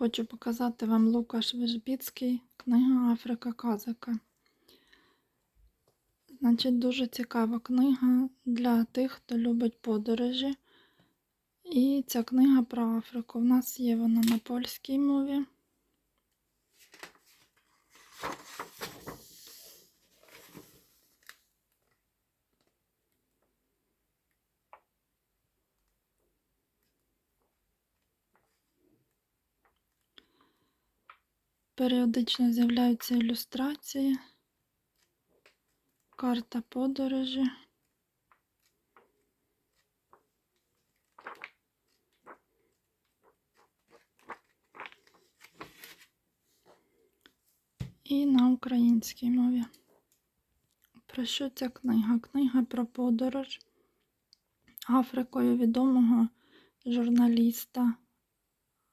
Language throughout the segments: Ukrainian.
Хочу показати вам Лукаш Вишбіцький, книга Африка Казака. Значить, дуже цікава книга для тих, хто любить подорожі. І ця книга про Африку. У нас є вона на польській мові. Періодично з'являються ілюстрації, карта подорожі. І на українській мові. Про що ця книга? Книга про подорож Африкою відомого журналіста,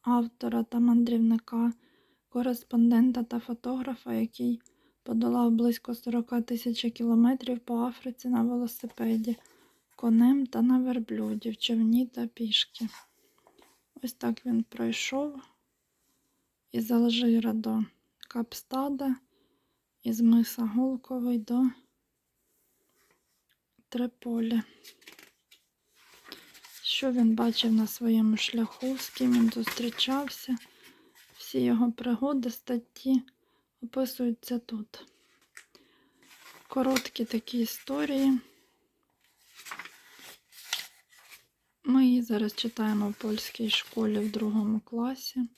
автора та мандрівника кореспондента та фотографа, який подолав близько 40 тисяч кілометрів по Африці на велосипеді, конем та на верблюді, в човні та пішки. Ось так він пройшов із Алжира до Капстада, із миса Голковий до Триполі. Що він бачив на своєму шляху, з ким він зустрічався. Всі його пригоди, статті описуються тут. Короткі такі історії. Ми її зараз читаємо в польській школі в другому класі.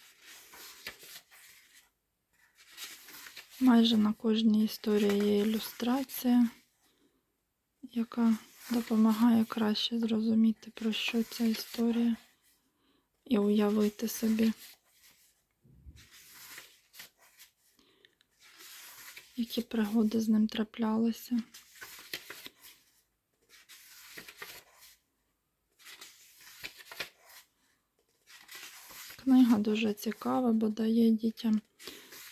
Майже на кожній історії є ілюстрація, яка допомагає краще зрозуміти, про що ця історія, і уявити собі. Які пригоди з ним траплялися. Книга дуже цікава, бо дає дітям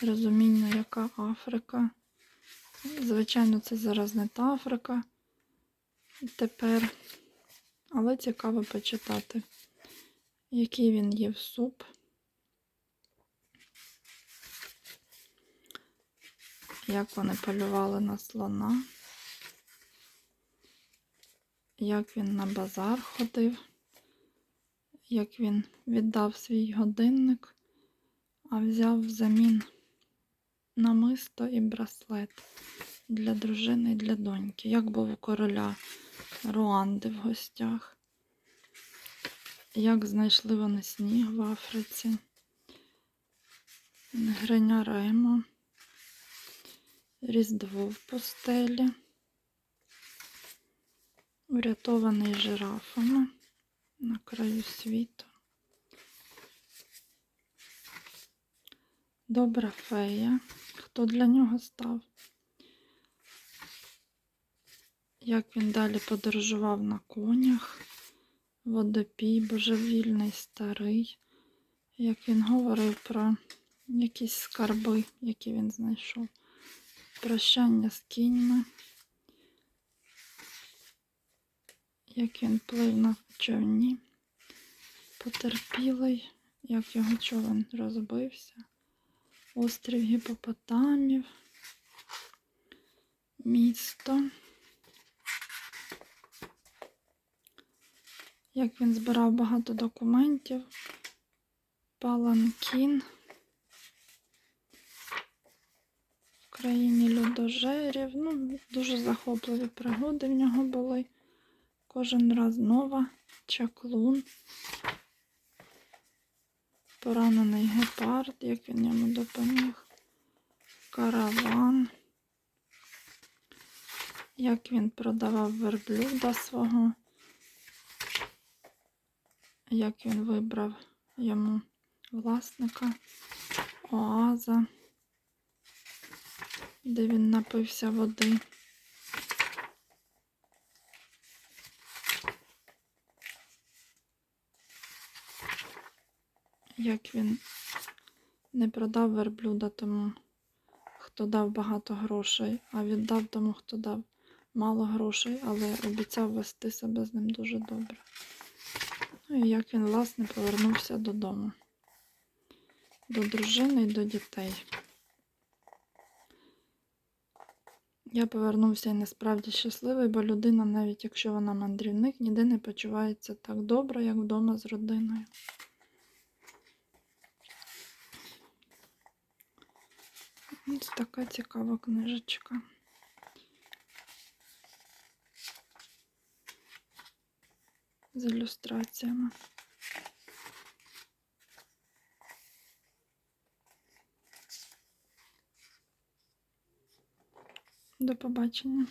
розуміння, яка Африка. Звичайно, це зараз не та Африка тепер, але цікаво почитати, який він їв суп. Як вони полювали на слона, як він на базар ходив, як він віддав свій годинник, а взяв взамін намисто і браслет для дружини і для доньки, як був у короля Руанди в гостях, як знайшли вони сніг в Африці, Гриня Ремо. Різдво в пустелі, урятований жирафами на краю світу. Добра фея, хто для нього став, як він далі подорожував на конях, водопій, божевільний старий, як він говорив про якісь скарби, які він знайшов. Прощання з кіньми. Як він плив на човні, потерпілий, як його човен розбився, острів гіпопотамів, місто, як він збирав багато документів, паланкін. Країні людожерів. Ну, дуже захопливі пригоди в нього були. Кожен раз нова, чаклун, поранений гепард, як він йому допоміг, караван, як він продавав верблюда свого, як він вибрав йому власника, оаза де він напився води. Як він не продав верблюда тому, хто дав багато грошей, а віддав тому, хто дав мало грошей, але обіцяв вести себе з ним дуже добре. Ну і як він, власне, повернувся додому. до дружини і до дітей. Я повернувся і насправді щасливий, бо людина, навіть якщо вона мандрівник, ніде не почувається так добре, як вдома з родиною. Ось така цікава книжечка. З ілюстраціями. До побачення.